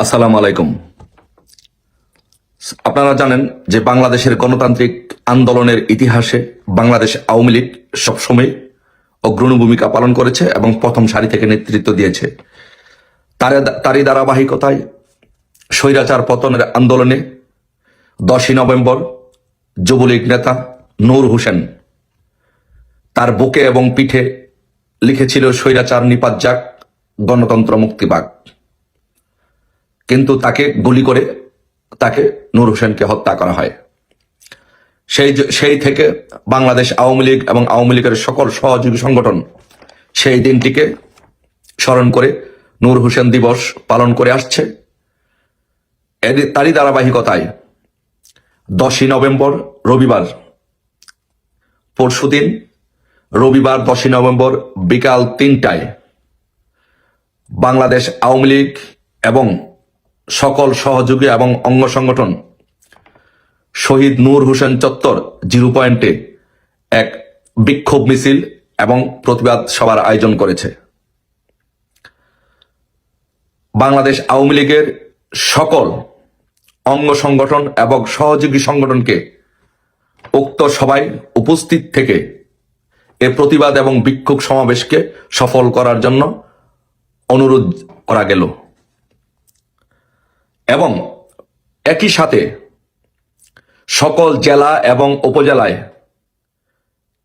আসসালামু আলাইকুম। আপনারা জানেন যে বাংলাদেশের গণতান্ত্রিক আন্দোলনের ইতিহাসে বাংলাদেশ আওয়ামী লীগ সবসময় অগ্রণী ভূমিকা পালন করেছে এবং প্রথম সারি থেকে নেতৃত্ব দিয়েছে। তার- তারই ধারাবাহিকতায় স্বৈরাচার পতনের আন্দোলনে দশই নভেম্বর যুবলীগ নেতা নূর হোসেন তার বুকে এবং পিঠে লিখেছিল স্বৈরাচার নিপাত যাক, গণতন্ত্র মুক্তিবাগ কিন্তু তাকে গুলি করে তাকে নূর হোসেনকে হত্যা করা হয়। সেই সেই থেকে বাংলাদেশ আওয়ামী লীগ এবং আওয়ামী লীগের সকল সহযোগী সংগঠন সেই দিনটিকে স্মরণ করে নূর হোসেন দিবস পালন করে আসছে। এর- তারই ধারাবাহিকতায় দশই নভেম্বর রবিবার, পরশুদিন রবিবার দশই নভেম্বর বিকাল তিনটায় বাংলাদেশ আওয়ামী লীগ এবং সকল সহযোগী এবং অঙ্গ সংগঠন, শহীদ নূর হোসেন চত্বর জিরো পয়েন্টে এক বিক্ষোভ মিছিল এবং প্রতিবাদ সভার আয়োজন করেছে। বাংলাদেশ আওয়ামী লীগের সকল অঙ্গ সংগঠন এবং সহযোগী সংগঠনকে উক্ত সভায় উপস্থিত থেকে এ প্রতিবাদ এবং বিক্ষোভ সমাবেশকে সফল করার জন্য অনুরোধ করা গেল। এবং একই সাথে সকল জেলা এবং উপজেলায়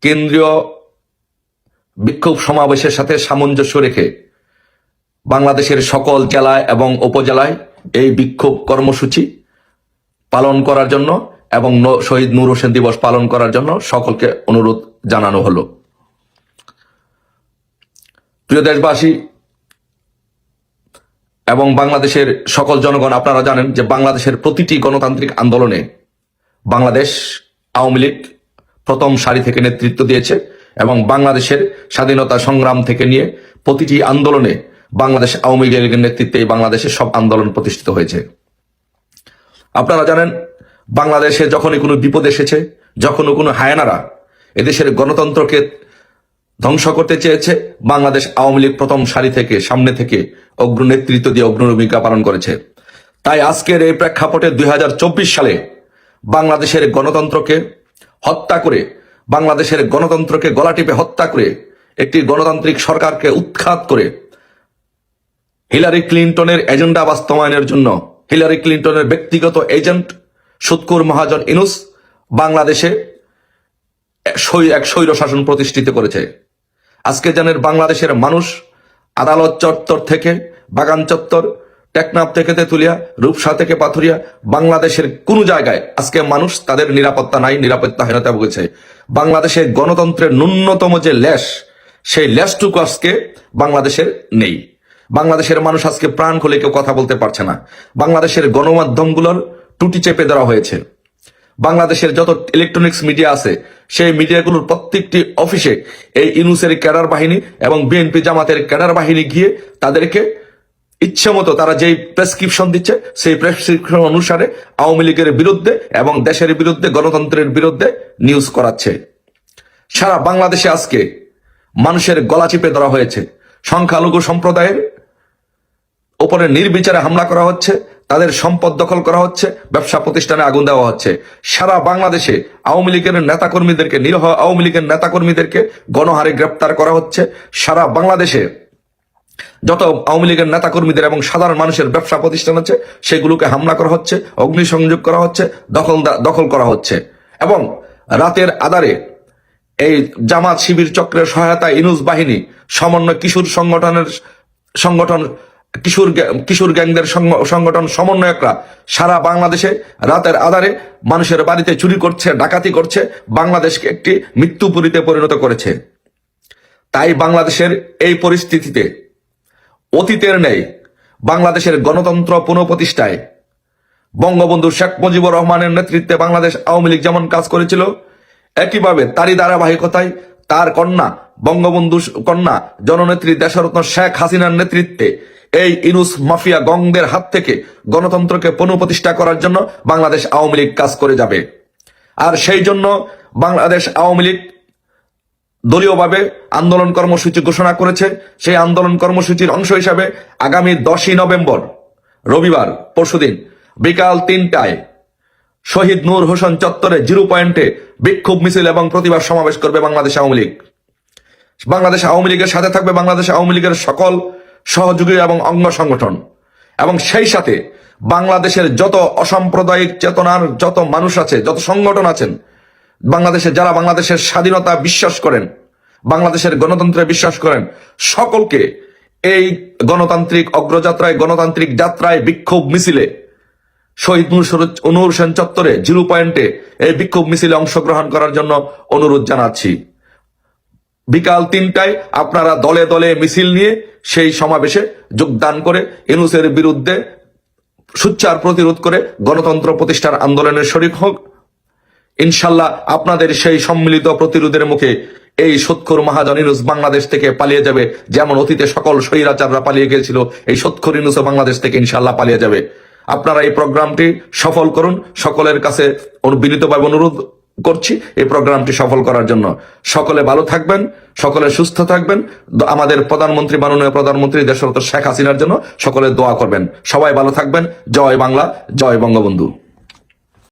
কেন্দ্রীয় বিক্ষোভ সমাবেশের সাথে সামঞ্জস্য রেখে বাংলাদেশের সকল জেলায় এবং উপজেলায় এই বিক্ষোভ কর্মসূচি পালন করার জন্য এবং শহীদ নূর হোসেন দিবস পালন করার জন্য সকলকে অনুরোধ জানানো হলো। প্রিয় দেশবাসী এবং বাংলাদেশের সকল জনগণ, আপনারা জানেন যে বাংলাদেশের প্রতিটি গণতান্ত্রিক আন্দোলনে বাংলাদেশ আওয়ামী লীগ প্রথম সারি থেকে নেতৃত্ব দিয়েছে এবং বাংলাদেশের স্বাধীনতা সংগ্রাম থেকে নিয়ে প্রতিটি আন্দোলনে বাংলাদেশ আওয়ামী লীগের নেতৃত্বে বাংলাদেশের সব আন্দোলন প্রতিষ্ঠিত হয়েছে। আপনারা জানেন, বাংলাদেশে যখনই কোনো বিপদ এসেছে, যখনও কোনো হায়ানারা এদেশের গণতন্ত্রকে ধ্বংস করতে চেয়েছে বাংলাদেশ আওয়ামী লীগ প্রথম সারি থেকে, সামনে থেকে অগ্র নেতৃত্ব দিয়ে অগ্র ভূমিকা পালন করেছে। তাই আজকের এই প্রেক্ষাপটে দুই হাজার চব্বিশ সালে বাংলাদেশের গণতন্ত্রকে হত্যা করে, বাংলাদেশের গণতন্ত্রকে গলা টিপে হত্যা করে একটি গণতান্ত্রিক সরকারকে উৎখাত করে হিলারি ক্লিন্টনের এজেন্ডা বাস্তবায়নের জন্য হিলারি ক্লিন্টনের ব্যক্তিগত এজেন্ট সুৎকুর মহাজন ইনুস বাংলাদেশে এক স্বৈর শাসন প্রতিষ্ঠিত করেছে। আজকে জানেন বাংলাদেশের মানুষ আদালত চত্বর থেকে, বাগান চত্বর, টেকনাফ থেকে তেতুলিয়া, রূপসা থেকে পাথুরিয়া, বাংলাদেশের কোন জায়গায় আজকে মানুষ তাদের নিরাপত্তা নাই নিরাপত্তা নিরাপত্তাহীনতা ভুগেছে। বাংলাদেশের গণতন্ত্রের ন্যূনতম যে ল্যাশ সেই ল্যাশটুকু আজকে বাংলাদেশের নেই। বাংলাদেশের মানুষ আজকে প্রাণ খুলে কেউ কথা বলতে পারছে না। বাংলাদেশের গণমাধ্যমগুলোর টুটি চেপে দেওয়া হয়েছে। বাংলাদেশের যত ইলেকট্রনিক্স মিডিয়া আছে সেই মিডিয়াগুলোর প্রত্যেকটি অফিসে এই ইনুসের ক্যাডার বাহিনী এবং বিএনপি জামাতের ক্যাডার বাহিনী গিয়ে তাদেরকে ইচ্ছে মতো তারা যেই প্রেসক্রিপশন দিচ্ছে, সেই প্রেসক্রিপশন অনুসারে আওয়ামী লীগের বিরুদ্ধে এবং দেশের বিরুদ্ধে, গণতন্ত্রের বিরুদ্ধে নিউজ করাচ্ছে। সারা বাংলাদেশে আজকে মানুষের গলা চিপে ধরা হয়েছে। সংখ্যালঘু সম্প্রদায়ের ওপরে নির্বিচারে হামলা করা হচ্ছে। তাদের সম্পদ দখল করা হচ্ছে, ব্যবসা প্রতিষ্ঠানে আগুন দেওয়া হচ্ছে। সারা বাংলাদেশে আওয়ামী লীগের নেতাকর্মীদেরকে, নিরহ আওয়ামী লীগের নেতাকর্মীদেরকে গণহারে গ্রেপ্তার করা হচ্ছে। সারা বাংলাদেশে যত আওয়ামী লীগের নেতাকর্মীদের এবং সাধারণ মানুষের ব্যবসা প্রতিষ্ঠান আছে, সেগুলোকে হামলা করা হচ্ছে, অগ্নিসংযোগ করা হচ্ছে, দখল দখল করা হচ্ছে। এবং রাতের আধারে এই জামাত শিবির চক্রের সহায়তা ইনুজ বাহিনী, সমন্বয় কিশোর সংগঠনের সংগঠন কিশোর কিশোর গ্যাংদের সংগঠন সমন্বয়করা সারা বাংলাদেশে রাতের আধারে মানুষের বাড়িতে চুরি করছে, ডাকাতি করছে, বাংলাদেশকে একটি মৃত্যুপুরীতে পরিণত করেছে। তাই বাংলাদেশের এই পরিস্থিতিতে অতীতের নেই বাংলাদেশের গণতন্ত্র পুনঃপ্রতিষ্ঠায় বঙ্গবন্ধু শেখ মুজিবুর রহমানের নেতৃত্বে বাংলাদেশ আওয়ামী লীগ যেমন কাজ করেছিল, একইভাবে তারই ধারাবাহিকতায় তার কন্যা বঙ্গবন্ধু কন্যা, জননেত্রী দেশরত্ন শেখ হাসিনার নেতৃত্বে এই ইনুস মাফিয়া গংদের হাত থেকে গণতন্ত্রকে পুনঃপ্রতিষ্ঠা করার জন্য বাংলাদেশ আওয়ামী লীগ কাজ করে যাবে। আর সেই জন্য বাংলাদেশ আওয়ামী লীগ দলীয়ভাবে আন্দোলন কর্মসূচি ঘোষণা করেছে। সেই আন্দোলন কর্মসূচির অংশ হিসাবে আগামী দশই নভেম্বর, রবিবার, পরশুদিন, বিকাল তিনটায় শহীদ নূর হোসেন চত্বরে জিরো পয়েন্টে বিক্ষোভ মিছিল এবং প্রতিবাদ সমাবেশ করবে বাংলাদেশ আওয়ামী লীগ। বাংলাদেশ আওয়ামী লীগের সাথে থাকবে বাংলাদেশ আওয়ামী লীগের সকল সহযোগী এবং অঙ্গ সংগঠন। এবং সেই সাথে বাংলাদেশের যত অসাম্প্রদায়িক চেতনার যত মানুষ আছে, যত সংগঠন আছেন, বাংলাদেশে যারা বাংলাদেশের স্বাধীনতা বিশ্বাস করেন, বাংলাদেশের গণতন্ত্রে বিশ্বাস করেন, সকলকে এই গণতান্ত্রিক অগ্রযাত্রায়, গণতান্ত্রিক যাত্রায় বিক্ষোভ মিছিলে শহীদ নূর সরোজ- নূর সেন চত্বরে জিরো পয়েন্টে এই বিক্ষোভ মিছিলে অংশগ্রহণ করার জন্য অনুরোধ জানাচ্ছি। বিকাল তিনটায় আপনারা দলে দলে মিছিল নিয়ে সেই সমাবেশে যোগদান করে ইনুসের বিরুদ্ধে সুচ্চার প্রতিরোধ করে গণতন্ত্র প্রতিষ্ঠার আন্দোলনের শরিক হোক। ইনশাল্লাহ আপনাদের সেই সম্মিলিত প্রতিরোধের মুখে এই সৎখর মহাজন ইনুস বাংলাদেশ থেকে পালিয়ে যাবে। যেমন অতীতে সকল স্বৈরাচাররা পালিয়ে গিয়েছিল এই সৎখর ইনুসও বাংলাদেশ থেকে ইনশাল্লাহ পালিয়ে যাবে। আপনারা এই প্রোগ্রামটি সফল করুন। সকলের কাছে বিনীতভাবে অনুরোধ। করছি। এই প্রোগ্রামটি সফল করার জন্য সকলে ভালো থাকবেন, সকলে সুস্থ থাকবেন। আমাদের প্রধানমন্ত্রী, মাননীয় প্রধানমন্ত্রী দেশরত শেখ হাসিনার জন্য সকলে দোয়া করবেন। সবাই ভালো থাকবেন। জয় বাংলা, জয় বঙ্গবন্ধু।